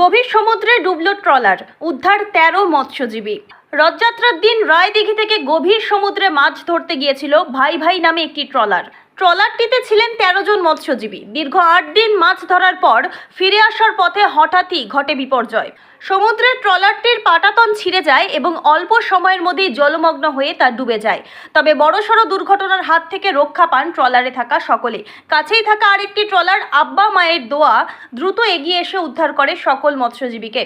গভীর সমুদ্রে double trawler, উদ্ধার তেরো মৎস্যজীবী। রথযাত্রার দিন রায়দিঘি থেকে গভীর সমুদ্রে মাছ ধরতে গিয়েছিল ভাই ভাই নামে একটি ট্রলার। ট্রলারটিতে ছিলেন তেরো জন মৎস্যজীবী। দীর্ঘ আট দিন মাছ ধরার পর ফিরে আসার পথে হঠাৎই ঘটে বিপর্যয়। সমুদ্রের ট্রলারটির পাটাতন ছিঁড়ে যায় এবং অল্প সময়ের মধ্যেই জলমগ্ন হয়ে তা ডুবে যায়। তবে বড়সড় দুর্ঘটনার হাত থেকে রক্ষা পান ট্রলারে থাকা সকলে। কাছেই থাকা আরেকটি ট্রলার আব্বা মায়ের দোয়া দ্রুত এগিয়ে এসে উদ্ধার করে সকল মৎস্যজীবীকে।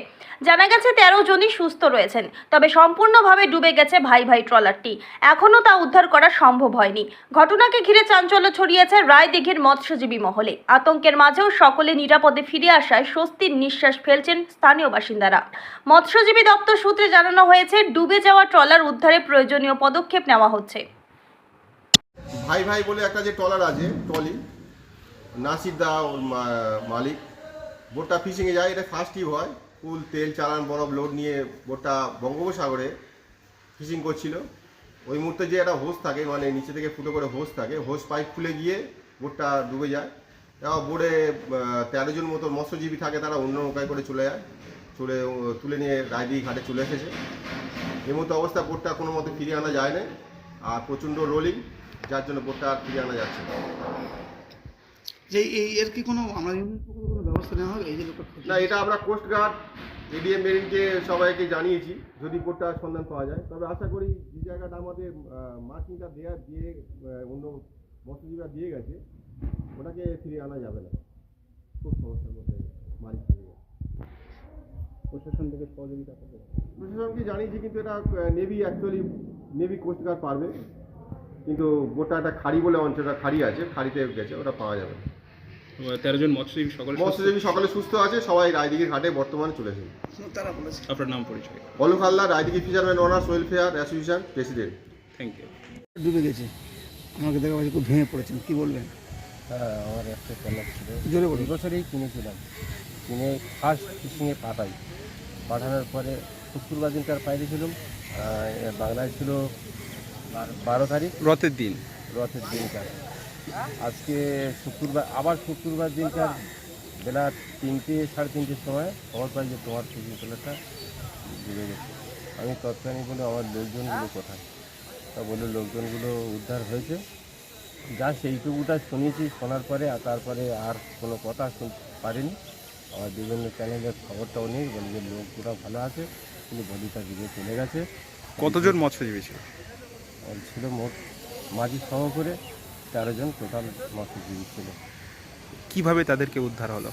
জানা গেছে, তেরো জনই সুস্থ রয়েছেন, তবে সম্পূর্ণভাবে ডুবে গেছে ভাই ভাই ট্রলারটি। এখনও তা উদ্ধার করা সম্ভব হয়নি। ঘটনাকে ঘিরে চাঞ্চল্য ছড়িয়েছে রায়দিঘির মৎস্যজীবী মহলে। আতঙ্কের মাঝেও সকলে নিরাপদে ফিরে আসায় স্বস্তির নিঃশ্বাস ফেলছেন স্থানীয় বাসিন্দারা মৎস্যজীবী দপ্তর সূত্রে জানানো হয়েছে, ডুবে যাওয়া ট্রলার উদ্ধারে প্রয়োজনীয় পদক্ষেপ নেওয়া হচ্ছে। ভাই ভাই বলে একটা যে ট্রলার আছে, ট্রলি, নাসির দা ওর মালিক, বোটটা ফিশিংয়ে যায়, এটা ফার্স্ট টিপ হয়। ফুল তেল, চালান, বরফ, লোড নিয়ে বোটটা বঙ্গোপসাগরে ফিশিং করছিল। ওই মুহূর্তে যে একটা হোস থাকে মানে নিচে থেকে ফুটো করে হোস থাকে হোস পাইপ খুলে গিয়ে বোটটা ডুবে যায়। বোর্ডে তেরো জন মতো মৎস্যজীবী থাকে, তারা অন্য নৌকায় করে চলে যায়। চলে তুলে নিয়ে রায়দিঘি ঘাটে চলে এসেছে। এই মতো অবস্থা বোটটা কোনো মতে ফিরিয়ে আনা যায় না আর প্রচণ্ড রোলিং যার জন্য বোটটা আর ফিরিয়ে আনা যাচ্ছে না। যে এই এর কি কোনো আমরা কোনো ব্যবস্থা নেওয়া হবে? এই যে না এটা আমরা কোস্টগার্ড এডিএম মেরিনকে সবাইকে জানিয়েছি যদি বোটটার সন্ধান পাওয়া যায়। তবে আশা করি যে জায়গাটা আমাদের মার্কিংটা দেওয়া দিয়ে অন্য মৎস্যজীবীরা দিয়ে গেছে ওটাকে ফিরিয়ে আনা যাবে না। খুব সমস্যার মধ্যে মালিক প্রশাসন থেকে সহযোগিতা করবে। প্রশাসনকে জানিয়েছি কিন্তু এটা নেভি অ্যাকচুয়ালি নেভি কোস্টগার্ড পারবে। কিন্তু বোটটা একটা খাড়ি বলে অঞ্চলটা খাড়ি আছে খাড়িতে গেছে ওটা পাওয়া যাবে তেরো জন মৎস্যজীবী সকলে? মৎস্যজীবী সকলে সুস্থ আছে সবাই রায়দিঘির ঘাটে বর্তমানে চলে এসেছে। তারা বলেছে। আপনার নাম পরিচয়? Alok Haldar Raidighi fisherman owners welfare association president thank you ডুবে গেছে। আমাকে দেখা পাচ্ছি খুব ভেঙে পড়েছেন কি বলবেন? হ্যাঁ আমার একটা ছিল। জোরে বলি বছরেই কিনেছিলাম। কিনে ফার্স্ট ফিশিংয়ে পাঠাই। পাঠানোর পরে শুক্রবার দিনকার পাইয়েছিলাম বাংলায় ছিল বার- তারিখ। রথের দিন। রথের দিনকার আজকে শুক্রবার আবার শুক্রবার দিনকার বেলা তিনটে সাড়ে তিনটের সময় খবর পাই যে তোমার ট্রলারটা ডুবে গেছে। আমি তৎক্ষণিক বলে আমার লোকজনগুলো কোথায়? তা বলল লোকজনগুলো উদ্ধার হয়েছে। যা সেইটুকুটা শুনেছি শোনার পরে আর তারপরে আর কোনো কথা শুনতে পারিনি। আমার বিভিন্ন চ্যানেলের খবরটাও নেই বলে যে লোকগুলো ভালো আছে কিন্তু বডিটা দিকে চলে গেছে। কতজন মৎস্যজীবী ছিল? আর ছিল মোট মাঝি সহ করে তেরো জন টোটাল মৎস্যজীবী ছিল। কীভাবে তাদেরকে উদ্ধার হলো?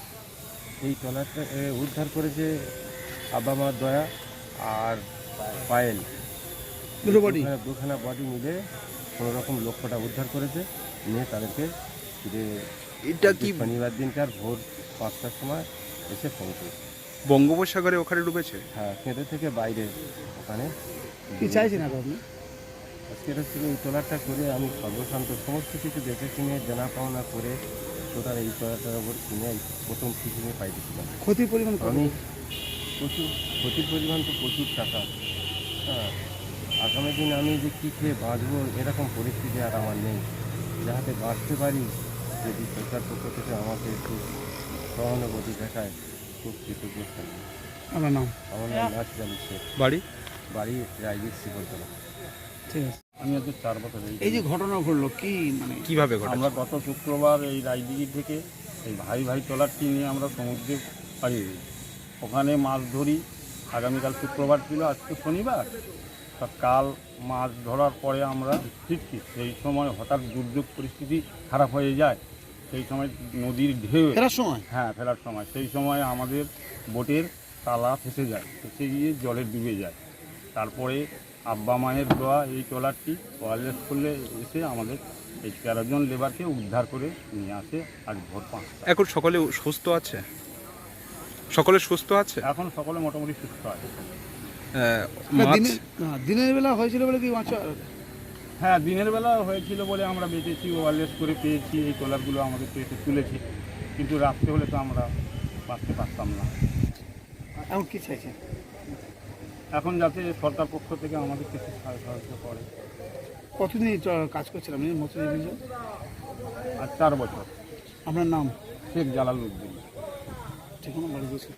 এই ট্রলারটা উদ্ধার করেছে আব্বা মার দয়া আর পায়েল। দুটো বডি দুখানা- দুখানা বডি মিলে কোনো রকম লক্ষ্যটা উদ্ধার করেছে নিয়ে তাদেরকে ফিরে এটা কি শনিবার দিনকার ভোর পাঁচটার সময় এসে পৌঁছে বঙ্গোপসাগরে ওখানে ডুবেছে? হ্যাঁ কেঁদে থেকে বাইরে ওখানে কি চাইছেন আপনি? আজকে হচ্ছে এই ট্রলারটা করে আমি সর্বশান্ত সমস্ত কিছু দেখে শুনে জানা পাওনা করে টোটাল এই ট্রলারটার ওপর কিনে প্রথম ফিশিংয়ে পাই দিয়েছিলাম। ক্ষতির পরিমাণ কত? আমি প্রচুর ক্ষতির পরিমাণ তো প্রচুর টাকা। হ্যাঁ আগামী দিন আমি যে কী খেয়ে বাঁচবো এরকম পরিস্থিতি আর আমার নেই। যাহাতে বাঁচতে পারি যদি সরকার পক্ষ থেকে আমাকে একটু সহানুভূতি দেখায় খুব কৃতজ্ঞ আমার নাম? আমার নাম আলী শেখ। বাড়ি? বাড়ি রায়গীর শিবলতলা ঠিক আছে। আমি আজকে চার বছর এই এই যে ঘটনা ঘটলো কি মানে কীভাবে ঘটে? আমরা গত শুক্রবার এই রায়দিঘি থেকে এই ভাই ভাই ট্রলারটি নিয়ে আমরা সমুদ্রে পাড়ি দিই ওখানে মাছ ধরি। আগামীকাল শুক্রবার ছিল আজকে শনিবার। তা কাল মাছ ধরার পরে আমরা ফিরছি। সেই সময় হঠাৎ দুর্যোগ পরিস্থিতি খারাপ হয়ে যায়। সেই সময় নদীর ঢেউ ফেরার সময়? হ্যাঁ ফেরার সময়। সেই সময় আমাদের বোটের তালা ফেসে যায় ফেসে গিয়ে জলে ডুবে যায়। তারপরে আব্বা মায়ের দোয়া এই ট্রলারটি ওয়ারলেস করলে এসে আমাদের এই তেরো জন লেবারকে উদ্ধার করে নিয়ে আসে আজ ভোর পাঁচ এখন সকলে সুস্থ আছে? সকলে সুস্থ আছে? এখন সকলে মোটামুটি সুস্থ আছে। দিনের বেলা হয়েছিল বলে কি মাছ হ্যাঁ দিনের বেলা হয়েছিল বলে আমরা বেঁচেছি ওয়ারলেস করে পেয়েছি এই ট্রলারগুলো আমাদের পেটে তুলেছি। কিন্তু রাত্রে হলে তো আমরা বাঁচতে পারতাম না। এখন কি চাইছেন? এখন যাতে সরকার পক্ষ থেকে আমাদের কিছু সাহায্য করে। কতদিন কাজ করছিলাম মৎস্যজীবী আর চার বছর। আপনার নাম? শেখ জালাল উদ্দিন। ঠিকানা বাড়ি গেছে